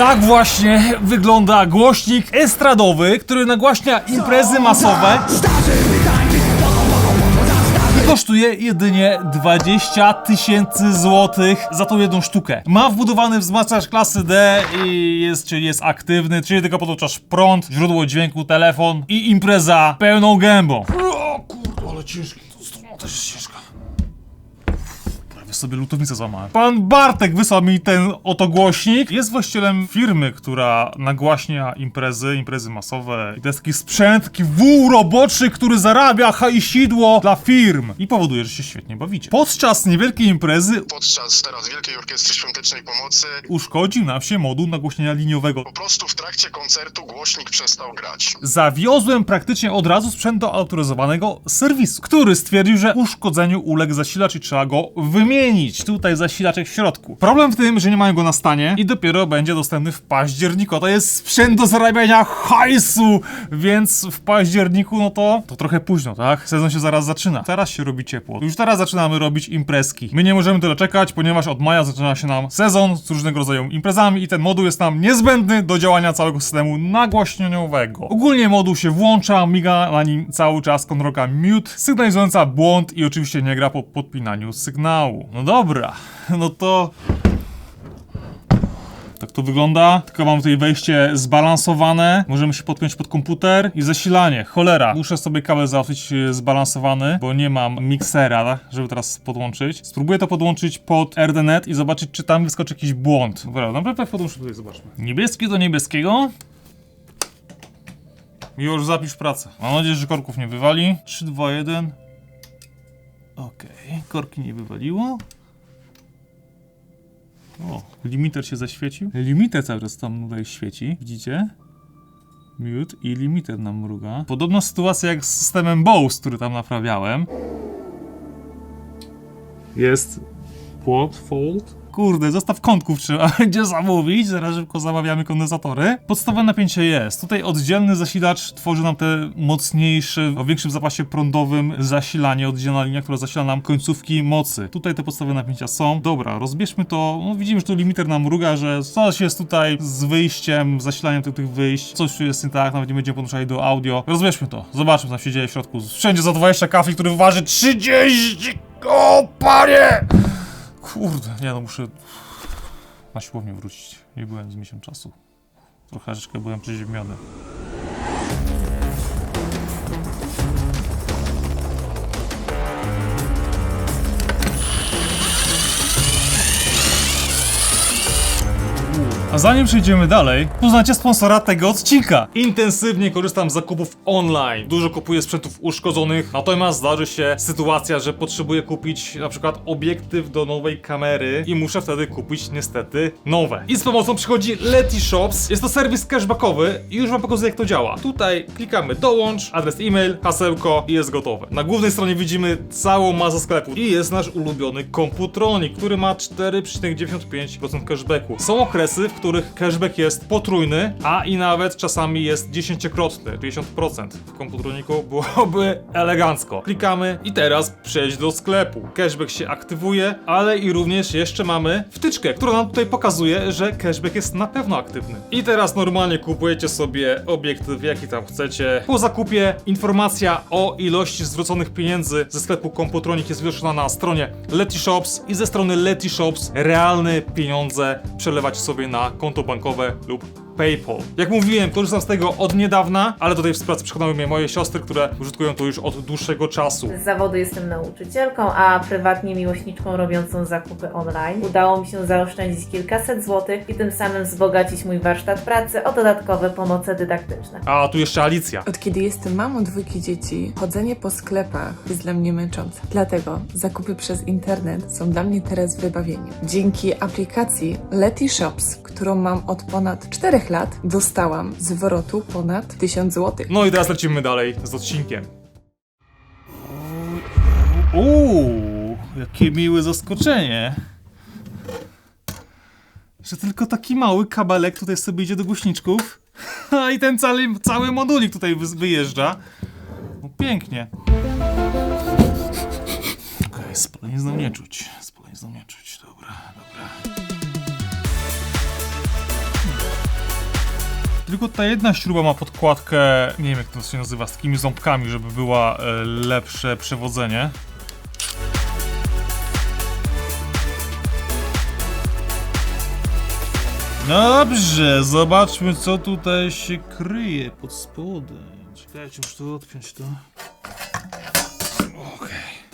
Tak właśnie wygląda głośnik estradowy, który nagłaśnia imprezy masowe i kosztuje jedynie 20 tysięcy złotych za tą jedną sztukę. Ma wbudowany wzmacniacz klasy D i jest, czyli jest aktywny, czyli tylko podłączasz prąd, źródło dźwięku, telefon i impreza pełną gębą. O kurde, ale ciężki, to jest ciężka. Sobie lutownicę złamałem. Pan Bartek wysłał mi ten oto głośnik. Jest właścicielem firmy, która nagłaśnia imprezy, imprezy masowe. I to jest taki sprzęt, taki wół roboczy, który zarabia hajsidło dla firm. I powoduje, że się świetnie bawicie. Podczas niewielkiej imprezy Podczas teraz Wielkiej Orkiestry Świątecznej Pomocy uszkodził nam się moduł nagłośnienia liniowego. po prostu w trakcie koncertu głośnik przestał grać. Zawiozłem praktycznie od razu sprzęt do autoryzowanego serwisu, który stwierdził, że uszkodzeniu uległ zasilacz i trzeba go wymienić. Tutaj zasilaczek w środku. Problem w tym, że nie mają go na stanie i dopiero będzie dostępny w październiku. To jest sprzęt do zarabiania hajsu, więc w październiku, no to to trochę późno, tak? Sezon się zaraz zaczyna. Teraz się robi ciepło. Już teraz zaczynamy robić imprezki. My nie możemy tyle czekać, ponieważ od maja zaczyna się nam sezon z różnego rodzaju imprezami i ten moduł jest nam niezbędny do działania całego systemu nagłaśnieniowego. Ogólnie moduł się włącza, miga na nim cały czas kontrolka mute, sygnalizująca błąd i oczywiście nie gra po podpinaniu sygnału. No dobra, no to... Tak to wygląda. Tylko mam tutaj wejście zbalansowane. Możemy się podpiąć pod komputer i zasilanie. Cholera. Muszę sobie kabel załatwić e, zbalansowany, bo nie mam miksera, żeby teraz podłączyć. Spróbuję to podłączyć pod RDNet i zobaczyć, czy tam wyskoczy jakiś błąd. Dobra, naprawdę podłączę tutaj, zobaczmy. Niebieski do niebieskiego. Już zapisz pracę. Mam nadzieję, że korków nie wywali. 3, 2, 1. Okej, korki nie wywaliło. O, limiter się zaświecił. Limiter cały czas tam tutaj świeci, widzicie? Mute i limiter nam mruga. Podobna sytuacja jak z systemem Bose, który tam naprawiałem. Jest port fold. Kurde, zestaw kątków trzeba będzie zamówić. Zaraz szybko zamawiamy kondensatory. Podstawowe napięcie jest. Tutaj oddzielny zasilacz tworzy nam te mocniejsze, o większym zapasie prądowym zasilanie, oddzielna linia, która zasila nam końcówki mocy. Tutaj te podstawowe napięcia są. Dobra, rozbierzmy to. No, widzimy, że tu limiter nam mruga, że coś jest tutaj z wyjściem, zasilaniem tych, tych wyjść. Coś tu jest nie tak, nawet nie będziemy podłączali do audio. Rozbierzmy to. Zobaczmy, co tam się dzieje w środku. Wszędzie za 20 kafli, który waży 30! O, panie! Kurde, nie no, muszę na siłownię wrócić. Nie byłem z miesiąc czasu. Trochę byłem przeziębiony. A zanim przejdziemy dalej, poznacie sponsora tego odcinka. Intensywnie korzystam z zakupów online. Dużo kupuję sprzętów uszkodzonych, natomiast zdarzy się sytuacja, że potrzebuję kupić na przykład obiektyw do nowej kamery i muszę wtedy kupić niestety nowe. I z pomocą przychodzi Leti Shops. Jest to serwis cashbackowy i już wam pokazuję jak to działa. Tutaj klikamy dołącz, adres e-mail, hasełko i jest gotowe. Na głównej stronie widzimy całą masę sklepu i jest nasz ulubiony komputronik, który ma 4,95% cashbacku. Są okresy, w których cashback jest potrójny, a i nawet czasami jest dziesięciokrotny, 50%. W komputroniku byłoby elegancko. Klikamy i teraz przejść do sklepu. Cashback się aktywuje, ale i również jeszcze mamy wtyczkę, która nam tutaj pokazuje, że cashback jest na pewno aktywny. I teraz normalnie kupujecie sobie obiektyw jaki tam chcecie. Po zakupie informacja o ilości zwróconych pieniędzy ze sklepu Komputronik jest widoczna na stronie Leti Shops i ze strony Leti Shops realne pieniądze przelewać sobie na konto bankowe lub PayPal. Jak mówiłem, korzystam z tego od niedawna, ale do tej współpracy przekonały mnie moje siostry, które użytkują to już od dłuższego czasu. Z zawodu jestem nauczycielką, a prywatnie miłośniczką robiącą zakupy online. Udało mi się zaoszczędzić kilkaset złotych i tym samym wzbogacić mój warsztat pracy o dodatkowe pomoce dydaktyczne. A tu jeszcze Alicja. Od kiedy jestem mamą dwójki dzieci, chodzenie po sklepach jest dla mnie męczące. Dlatego zakupy przez internet są dla mnie teraz wybawieniem. Dzięki aplikacji Leti Shops, którą mam od ponad 4 lat, dostałam zwrotu ponad 1000 zł. No i teraz lecimy dalej z odcinkiem. Uuu, jakie miłe zaskoczenie. Że tylko taki mały kabelek tutaj sobie idzie do głośniczków. A i ten cały, cały modulik tutaj wy- wyjeżdża. No pięknie. Okej, spalenie znowu nie czuć. Spalenie znowu nie czuć. Dobra, dobra. Tylko ta jedna śruba ma podkładkę, nie wiem jak to się nazywa, z takimi ząbkami, żeby była e, lepsze przewodzenie. Dobrze, zobaczmy co tutaj się kryje pod spodem. Czekajcie, muszę to odpiąć to.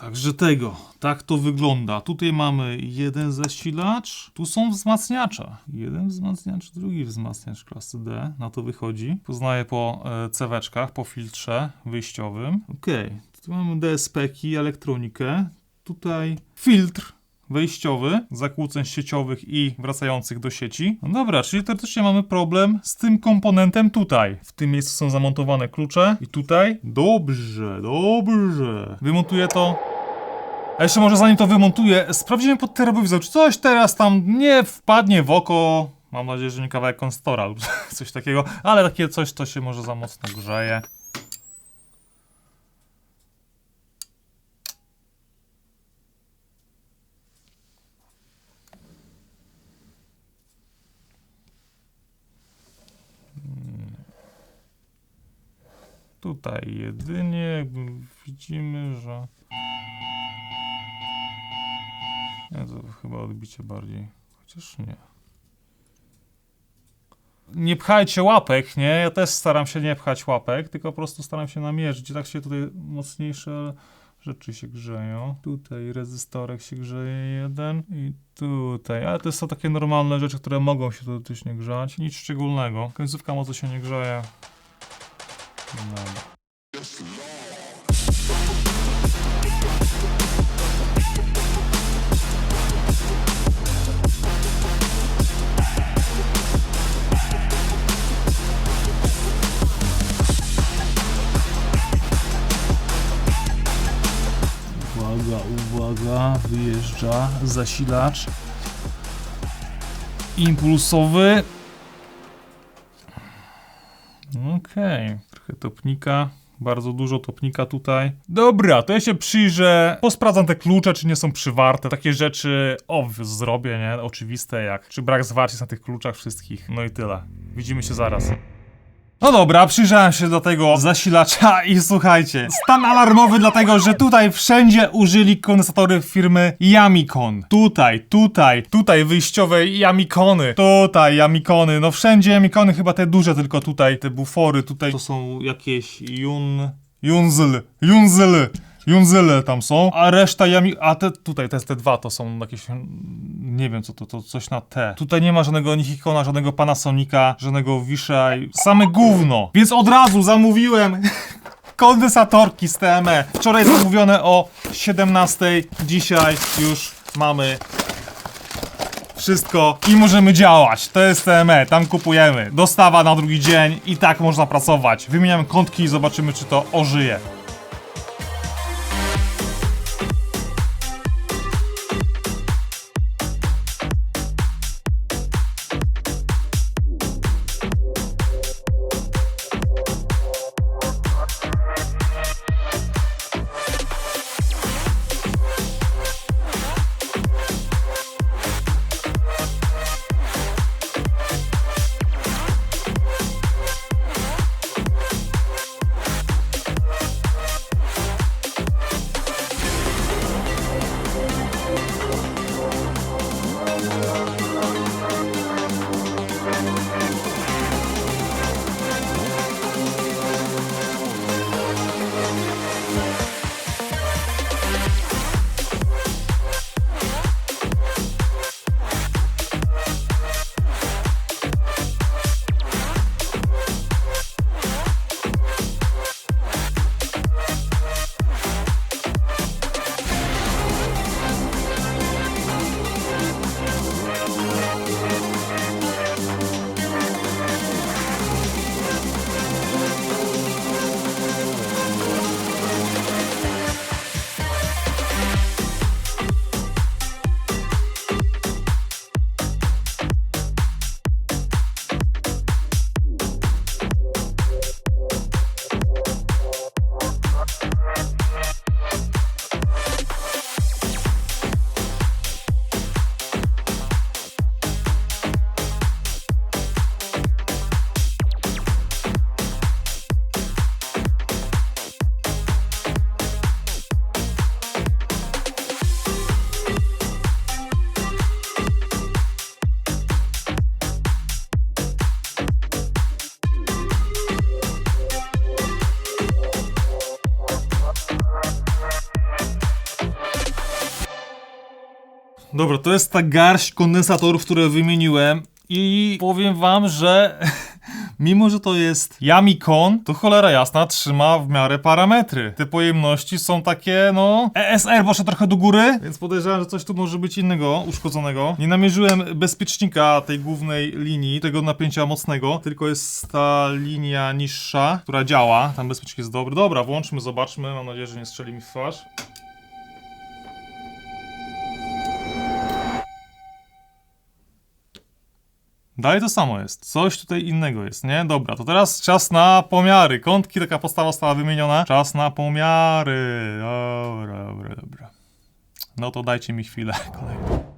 Także tego, tak to wygląda. Tutaj mamy jeden zasilacz, tu są wzmacniacze. Jeden wzmacniacz, drugi wzmacniacz klasy D, na to wychodzi. Poznaję po e, ceweczkach, po filtrze wyjściowym. Okej, tu mamy DSP-ki, elektronikę. Tutaj filtr wejściowy, zakłóceń sieciowych i wracających do sieci. No dobra, czyli teoretycznie mamy problem z tym komponentem tutaj. W tym miejscu są zamontowane klucze i tutaj. Dobrze, dobrze. Wymontuję to. A jeszcze może zanim to wymontuję, sprawdzimy pod termowizor, czy coś teraz tam nie wpadnie w oko. Mam nadzieję, że nie kawałek konstora lub coś takiego, ale takie coś, to się może za mocno grzeje. Tutaj jedynie widzimy, że... Nie, to chyba odbicie bardziej. Chociaż nie. Nie pchajcie łapek, nie? Ja też staram się nie pchać łapek, tylko po prostu staram się namierzyć. I tak się tutaj mocniejsze rzeczy się grzeją. Tutaj rezystorek się grzeje jeden i tutaj. Ale to są takie normalne rzeczy, które mogą się teoretycznie grzać. Nic szczególnego. Końcówka mocy się nie grzeje. Dobra. Wyjeżdża zasilacz impulsowy. Okej, trochę topnika. Bardzo dużo topnika tutaj. Dobra, to ja się przyjrzę. Posprawdzam te klucze, czy nie są przywarte. Takie rzeczy o zrobię, nie? Oczywiste jak. Czy brak zwarć na tych kluczach wszystkich. No i tyle. Widzimy się zaraz. No dobra, przyjrzałem się do tego zasilacza i słuchajcie, stan alarmowy dlatego, że tutaj wszędzie użyli kondensatory firmy Yamicon. Tutaj, tutaj, tutaj wyjściowe Yamicony. Tutaj Yamicony, no wszędzie Yamicony, chyba te duże tylko tutaj, te bufory tutaj. To są jakieś Yun... Junzl, Junzl. Junzyle tam są, a reszta jami... A te tutaj, te, te dwa to są jakieś... mm, Nie wiem co to, to coś na T. Tutaj nie ma żadnego Nikona, żadnego Panasonica, żadnego Wishai. Same gówno. Więc od razu zamówiłem kondensatorki z TME. Wczoraj zamówione o 17, dzisiaj już mamy wszystko i możemy działać. To jest TME, tam kupujemy. Dostawa na drugi dzień i tak można pracować. Wymieniamy kątki i zobaczymy czy to ożyje. Dobra, to jest ta garść kondensatorów, które wymieniłem i powiem wam, że mimo, że to jest Yamikon, to cholera jasna trzyma w miarę parametry. Te pojemności są takie, no... ESR poszedł trochę do góry, więc podejrzewam, że coś tu może być innego, uszkodzonego. Nie namierzyłem bezpiecznika tej głównej linii, tego napięcia mocnego, tylko jest ta linia niższa, która działa. Tam bezpiecznik jest dobry. Dobra, włączmy, zobaczmy. Mam nadzieję, że nie strzeli mi w twarz. Dalej to samo jest. Coś tutaj innego jest, nie? Dobra, to teraz czas na pomiary. Kątki, taka postawa została wymieniona. Czas na pomiary. Dobra, dobra, dobra. No to dajcie mi chwilę. Kolejną.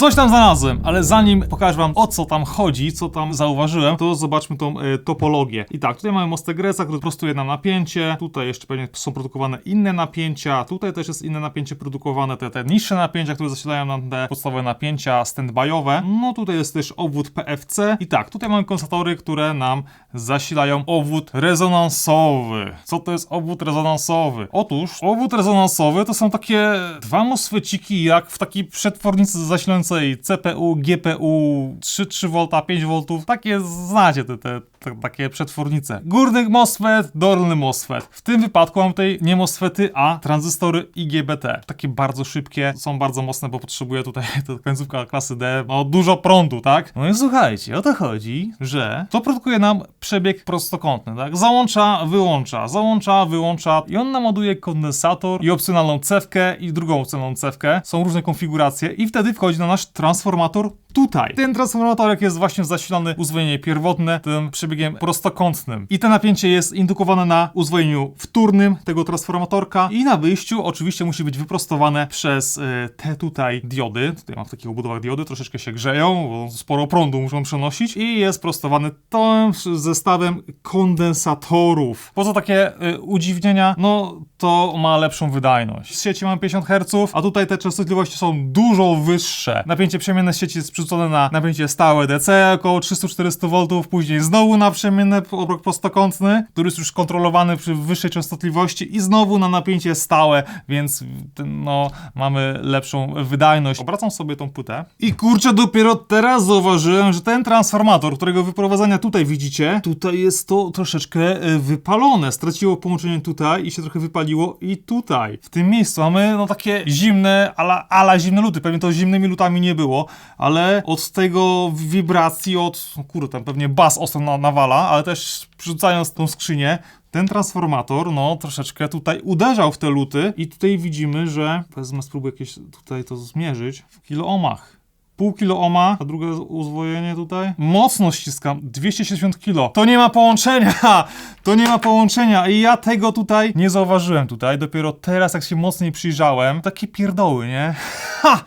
Coś tam znalazłem, ale zanim pokażę wam o co tam chodzi, co tam zauważyłem, to zobaczmy tą e, topologię. I tak, tutaj mamy mostek Greca, który prostuje nam napięcie, tutaj jeszcze pewnie są produkowane inne napięcia, tutaj też jest inne napięcie produkowane, te, te niższe napięcia, które zasilają nam te podstawowe napięcia standbyowe. No tutaj jest też obwód PFC i tak, tutaj mamy kondensatory, które nam zasilają obwód rezonansowy. Co to jest obwód rezonansowy? Otóż obwód rezonansowy to są takie dwa mosfeciki jak w takiej przetwornicy zasilającej CPU, GPU 3,3V, 5V. Takie znacie te, te takie przetwornice. Górny MOSFET, dolny MOSFET. W tym wypadku mam tutaj nie MOSFETy, a tranzystory IGBT. Takie bardzo szybkie, są bardzo mocne, bo potrzebuję tutaj to końcówka klasy D, no dużo prądu, tak? No i słuchajcie, o to chodzi, że to produkuje nam przebieg prostokątny, tak? Załącza, wyłącza, załącza, wyłącza i on nam kondensator i opcjonalną cewkę i drugą opcjonalną cewkę. Są różne konfiguracje i wtedy wchodzi na nasz transformator tutaj. Ten transformatorek jest właśnie zasilany uzwojenie pierwotne tym przebiegiem prostokątnym. I to napięcie jest indukowane na uzwojeniu wtórnym tego transformatorka i na wyjściu oczywiście musi być wyprostowane przez y, te tutaj diody. Tutaj mam w takich obudowach diody, troszeczkę się grzeją, bo sporo prądu muszą przenosić i jest prostowany tym zestawem kondensatorów. Poza takie y, udziwnienia, no to ma lepszą wydajność. Z sieci mamy 50 Hz, a tutaj te częstotliwości są dużo wyższe. Napięcie przemienne z sieci jest przerzucone na napięcie stałe DC około 300-400 V, później znowu na przemienne obrok prostokątny, który jest już kontrolowany przy wyższej częstotliwości i znowu na napięcie stałe, więc no mamy lepszą wydajność. Obracam sobie tą płytę i kurczę, dopiero teraz zauważyłem, że ten transformator, którego wyprowadzania tutaj widzicie, tutaj jest to troszeczkę e, wypalone. Straciło połączenie tutaj i się trochę wypaliło i tutaj. W tym miejscu mamy no takie zimne, ala, ala zimne luty. Pewnie to zimnymi lutami nie było, ale od tego wibracji, od, no kurde, tam pewnie bas ostro na, nawala, ale też przerzucając tą skrzynię, ten transformator, no, troszeczkę tutaj uderzał w te luty i tutaj widzimy, że, wezmę, spróbuję jakieś tutaj to zmierzyć, w kiloohmach. Pół kilo ohma, a drugie uzwojenie tutaj. Mocno ściskam, 270 kilo. To nie ma połączenia! To nie ma połączenia i ja tego tutaj nie zauważyłem tutaj. Dopiero teraz, jak się mocniej przyjrzałem, takie pierdoły, nie? Ha!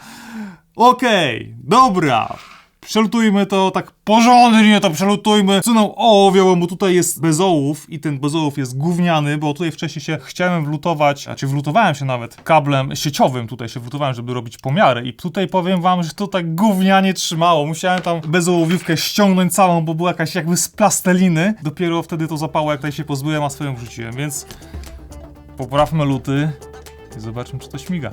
Okej, dobra. Przelutujmy to tak porządnie, to przelutujmy. Cuną ołowiołą, bo tutaj jest bezołów i ten bezołów jest gówniany, bo tutaj wcześniej się chciałem wlutować, znaczy wlutowałem się nawet kablem sieciowym, tutaj się wlutowałem, żeby robić pomiary i tutaj powiem wam, że to tak gównianie trzymało. Musiałem tam bezołowiówkę ściągnąć całą, bo była jakaś jakby z plasteliny. Dopiero wtedy to zapało, jak tutaj się pozbyłem, a swoją wrzuciłem, więc poprawmy luty i zobaczmy, czy to śmiga.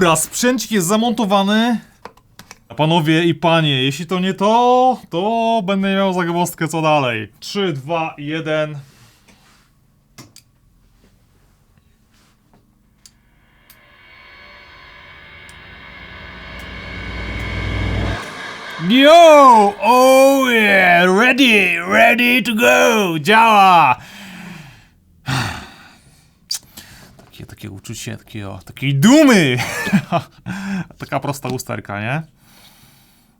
Dobra, sprzęcik jest zamontowany. Panowie i panie, jeśli to nie to, to będę miał zagwozdkę co dalej. 3, 2, 1. Yo! Oh yeah! Ready! Ready to go! Działa! Takie, takie uczucie takiego, takiej dumy! Taka prosta usterka, nie?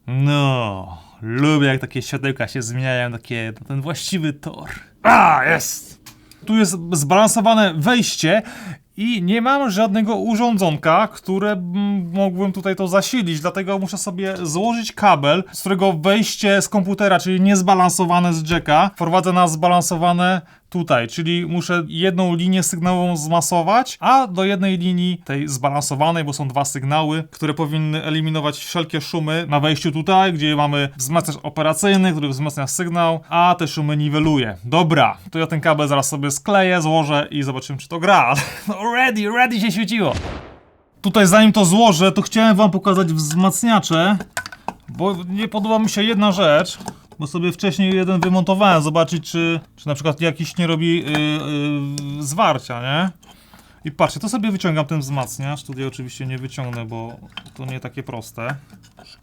No, lubię jak takie światełka się zmieniają, takie, na ten właściwy tor. A, jest! Tu jest zbalansowane wejście i nie mam żadnego urządzonka, które mógłbym tutaj to zasilić, dlatego muszę sobie złożyć kabel, z którego wejście z komputera, czyli niezbalansowane z jacka, wprowadzę na zbalansowane tutaj, czyli muszę jedną linię sygnałową zmasować, a do jednej linii tej zbalansowanej, bo są dwa sygnały, które powinny eliminować wszelkie szumy na wejściu tutaj, gdzie mamy wzmacniacz operacyjny, który wzmacnia sygnał, a te szumy niweluje. Dobra, to ja ten kabel zaraz sobie skleję, złożę i zobaczymy, czy to gra. Ready, ready się świeciło. Tutaj zanim to złożę, to chciałem wam pokazać wzmacniacze, bo nie podoba mi się jedna rzecz, bo sobie wcześniej jeden wymontowałem, zobaczyć czy, czy na przykład jakiś nie robi yy, yy, zwarcia, nie? I patrzcie, to sobie wyciągam ten wzmacniacz, tutaj oczywiście nie wyciągnę, bo to nie takie proste.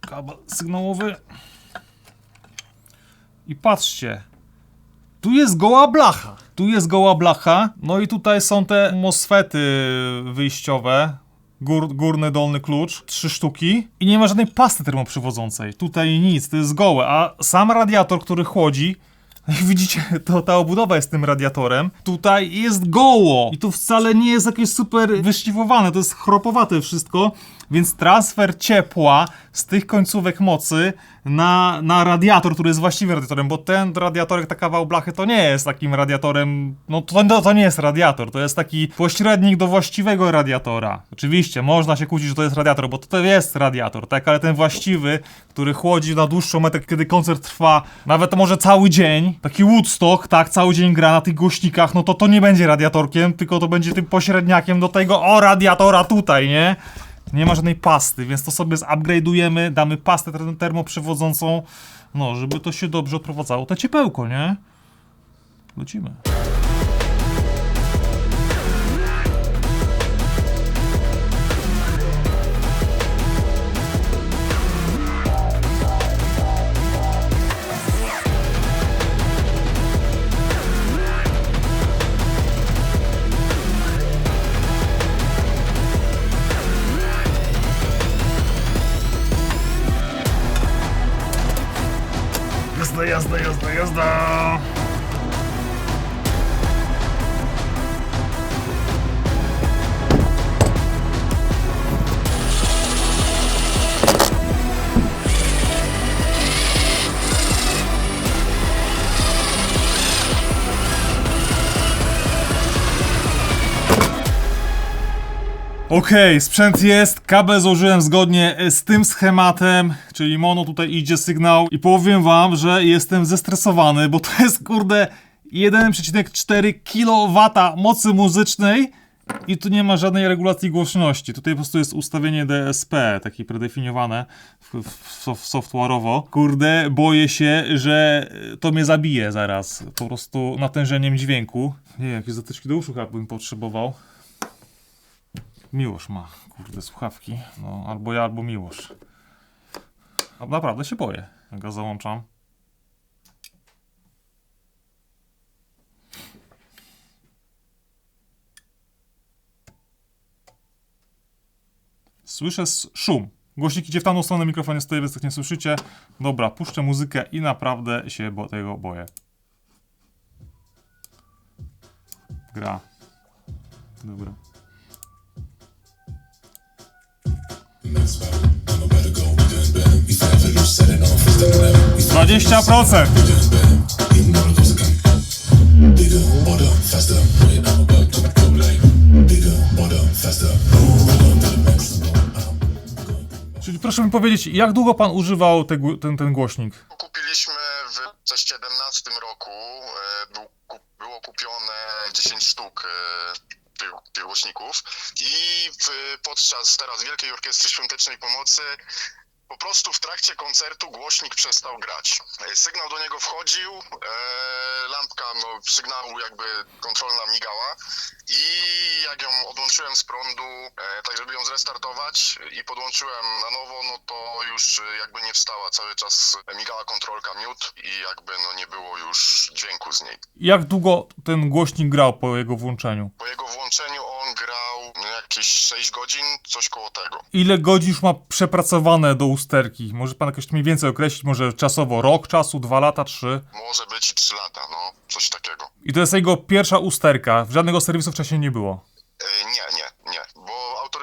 Kabel sygnałowy. I patrzcie, tu jest goła blacha. Tu jest goła blacha. No i tutaj są te mosfety wyjściowe. Gór, górny, dolny klucz. Trzy sztuki. I nie ma żadnej pasty termoprzewodzącej. Tutaj nic, to jest gołe. A sam radiator, który chłodzi. Jak widzicie, to ta obudowa jest tym radiatorem. Tutaj jest goło. I to wcale nie jest jakieś super wyszlifowane. To jest chropowate wszystko. Więc transfer ciepła z tych końcówek mocy na, na radiator, który jest właściwym radiatorem, bo ten radiatorek, ta kawał blachy, to nie jest takim radiatorem, no to, to nie jest radiator, to jest taki pośrednik do właściwego radiatora. Oczywiście, można się kłócić, że to jest radiator, bo to, to jest radiator, tak, ale ten właściwy, który chłodzi na dłuższą metę, kiedy koncert trwa nawet może cały dzień, taki Woodstock, tak, cały dzień gra na tych głośnikach, no to to nie będzie radiatorkiem, tylko to będzie tym pośredniakiem do tego, o, radiatora tutaj, nie? Nie ma żadnej pasty, więc to sobie zupgrade'ujemy, damy pastę ter- termoprzewodzącą, no, żeby to się dobrze odprowadzało. To ciepełko, nie? Lecimy. Okej, sprzęt jest, kabel złożyłem zgodnie e, z tym schematem, czyli mono tutaj idzie sygnał i powiem wam, że jestem zestresowany, bo to jest kurde 1,4 kW mocy muzycznej i tu nie ma żadnej regulacji głośności. Tutaj po prostu jest ustawienie DSP, takie predefiniowane w, w, w software'owo. Kurde, boję się, że to mnie zabije zaraz, po prostu natężeniem dźwięku. Nie, jakieś zatyczki do uszu chyba bym potrzebował. Miłosz ma, kurde, słuchawki. No, albo ja, albo Miłosz. A naprawdę się boję, jak go załączam. Słyszę szum. Głośnik idzie w tamtą stronę, mikrofon jest tutaj, więc tak nie słyszycie. Dobra, puszczę muzykę i naprawdę się bo tego boję. Gra. Dobra. Dwadzieścia procent. Czyli proszę mi powiedzieć, jak długo pan używał te, ten, ten głośnik? Kupiliśmy w 2017 roku, e, był, ku- było kupione 10 sztuk. e, tych, tych głośników i w, podczas teraz Wielkiej Orkiestry Świątecznej Pomocy po prostu w trakcie koncertu głośnik przestał grać. E, Sygnał do niego wchodził, e, lampka no, sygnału jakby kontrolna migała i jak ją odłączyłem z prądu, e, tak żeby ją zrestartować i podłączyłem na nowo, no to już jakby nie wstała. Cały czas migała kontrolka miód i jakby no nie było już dźwięku z niej. Jak długo ten głośnik grał po jego włączeniu? Po jego włączeniu on grał jakieś 6 godzin, coś koło tego. Ile godzin już ma przepracowane do usterki? Może pan jakoś mniej więcej określić, może czasowo rok czasu, dwa lata, trzy? Może być i 3 lata, no coś takiego. I to jest jego pierwsza usterka. Żadnego serwisu wcześniej nie było. E, Nie, nie,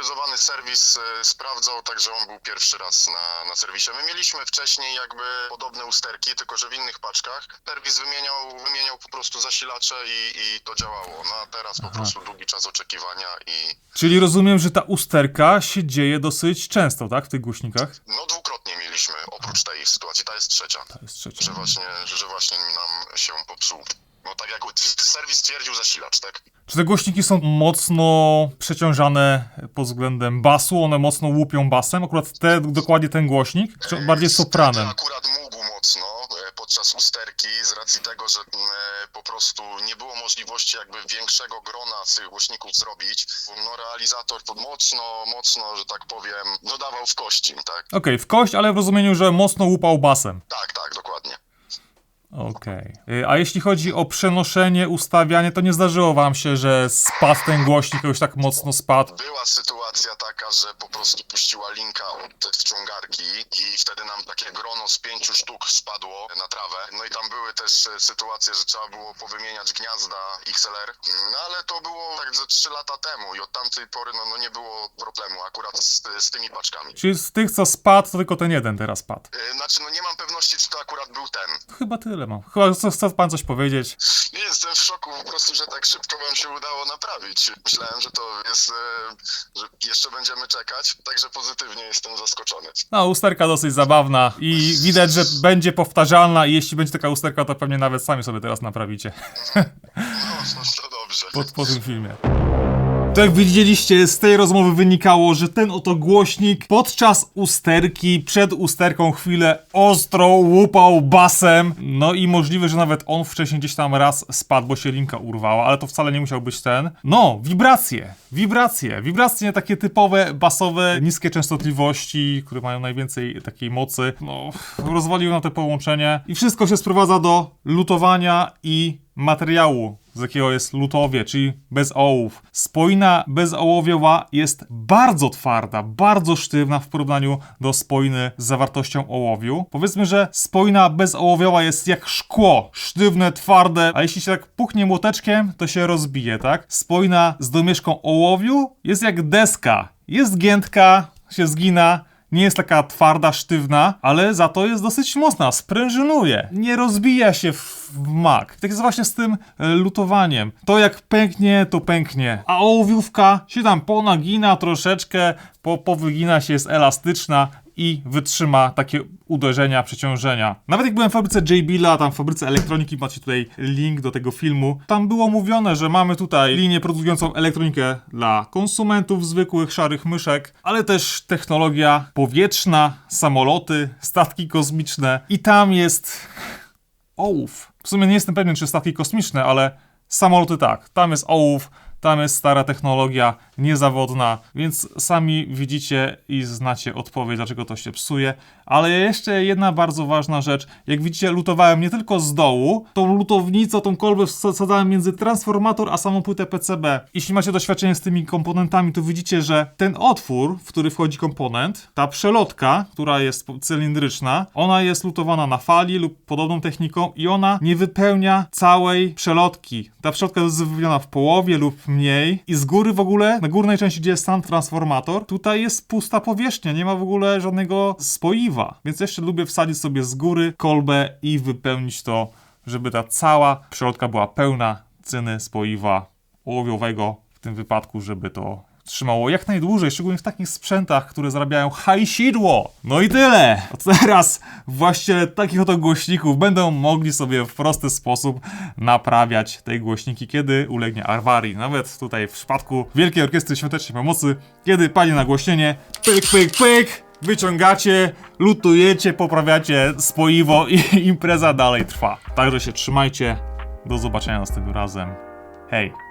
autoryzowany serwis e, sprawdzał, także on był pierwszy raz na, na serwisie. My mieliśmy wcześniej jakby podobne usterki, tylko że w innych paczkach. Serwis wymieniał, wymieniał po prostu zasilacze i, i to działało. No a teraz po prostu długi czas oczekiwania i Czyli rozumiem, że ta usterka się dzieje dosyć często, tak? W tych głośnikach? no dwukrotnie mieliśmy oprócz tej sytuacji. Ta jest trzecia, To jest trzecia. że właśnie, że właśnie nam się popsuł. No tak jak serwis stwierdził zasilacz, tak? Czy te głośniki są mocno przeciążane pod względem basu? One mocno łupią basem? Akurat te, dokładnie ten głośnik? Czy bardziej sopranem? Akurat mógł mocno e, podczas usterki z racji tego, że e, po prostu nie było możliwości jakby większego grona z tych głośników zrobić. No realizator mocno, mocno, że tak powiem, dodawał w kości, tak? Okej, w kość, ale w rozumieniu, że mocno łupał basem. Tak, tak, dokładnie. Okej. Y, A jeśli chodzi o przenoszenie, ustawianie, to nie zdarzyło wam się, że spadł ten głośnik, jakoś tak mocno spadł? Była sytuacja taka, że po prostu puściła linka od wciągarki i wtedy nam takie grono z pięciu sztuk spadło na trawę. No i tam były też e, sytuacje, że trzeba było powymieniać gniazda XLR. No ale to było tak ze 3 lata temu i od tamtej pory no, no nie było problemu akurat z, z tymi paczkami. Czyli z tych, co spadł, to tylko ten jeden teraz spadł. E, Znaczy no nie mam pewności, czy to akurat był ten. To chyba tyle mam. Chyba chce, chce pan coś powiedzieć. Nie jestem w szoku po prostu, że tak szybko wam się udało naprawić. Myślałem, że to jest, e, że jeszcze będziemy czekać, także pozytywnie jestem zaskoczony. No, usterka dosyć zabawna i widać, że będzie powtarzalna i jeśli będzie taka usterka, to pewnie nawet sami sobie teraz naprawicie. No, no to dobrze. po, po tym filmie. To jak widzieliście, z tej rozmowy wynikało, że ten oto głośnik podczas usterki, przed usterką chwilę ostro łupał basem. No i możliwe, że nawet on wcześniej gdzieś tam raz spadł, bo się linka urwała, ale to wcale nie musiał być ten. No, wibracje, wibracje, wibracje takie typowe, basowe, niskie częstotliwości, które mają najwięcej takiej mocy. No, rozwaliły na to połączenie i wszystko się sprowadza do lutowania i materiału, z jakiego jest lutowie, czyli bez ołów. Spoina bezołowiowa jest bardzo twarda, bardzo sztywna w porównaniu do spoiny z zawartością ołowiu. Powiedzmy, że spoina bezołowiowa jest jak szkło, sztywne, twarde, a jeśli się tak puchnie młoteczkiem, to się rozbije, tak? Spoina z domieszką ołowiu jest jak deska. Jest giętka, się zgina, nie jest taka twarda, sztywna, ale za to jest dosyć mocna, sprężynuje. Nie rozbija się w, w mak. Tak jest właśnie z tym e, lutowaniem. To jak pęknie, to pęknie. A ołowiówka się tam ponagina troszeczkę, po, powygina się, jest elastyczna i wytrzyma takie uderzenia, przeciążenia. Nawet jak byłem w fabryce J-Billa, tam w fabryce elektroniki, macie tutaj link do tego filmu, tam było mówione, że mamy tutaj linię produkującą elektronikę dla konsumentów zwykłych, szarych myszek, ale też technologia powietrzna, samoloty, statki kosmiczne i tam jest ołów. W sumie nie jestem pewien, czy statki kosmiczne, ale samoloty tak. Tam jest ołów, tam jest stara technologia, niezawodna, więc sami widzicie i znacie odpowiedź, dlaczego to się psuje. Ale jeszcze jedna bardzo ważna rzecz. Jak widzicie, lutowałem nie tylko z dołu, tą lutownicą, tą kolbę wsadzałem między transformator a samą płytę PCB. Jeśli macie doświadczenie z tymi komponentami, to widzicie, że ten otwór, w który wchodzi komponent, ta przelotka, która jest cylindryczna, ona jest lutowana na fali lub podobną techniką i ona nie wypełnia całej przelotki. Ta przelotka jest wypełniona w połowie lub mniej i z góry w ogóle, na górnej części, gdzie jest sam transformator, tutaj jest pusta powierzchnia, nie ma w ogóle żadnego spoiwa. Więc jeszcze lubię wsadzić sobie z góry kolbę i wypełnić to, żeby ta cała przelotka była pełna cyny spoiwa ołowiowego, w tym wypadku, żeby to trzymało jak najdłużej, szczególnie w takich sprzętach, które zarabiają hajsidło. No i tyle. A teraz właściciele takich oto głośników będą mogli sobie w prosty sposób naprawiać te głośniki, kiedy ulegnie awarii. Nawet tutaj w przypadku Wielkiej Orkiestry Świątecznej Pomocy, kiedy padnie nagłośnienie, pyk, pyk, pyk, wyciągacie, lutujecie, poprawiacie spoiwo i impreza dalej trwa. Także się trzymajcie. Do zobaczenia następnym razem. Hej!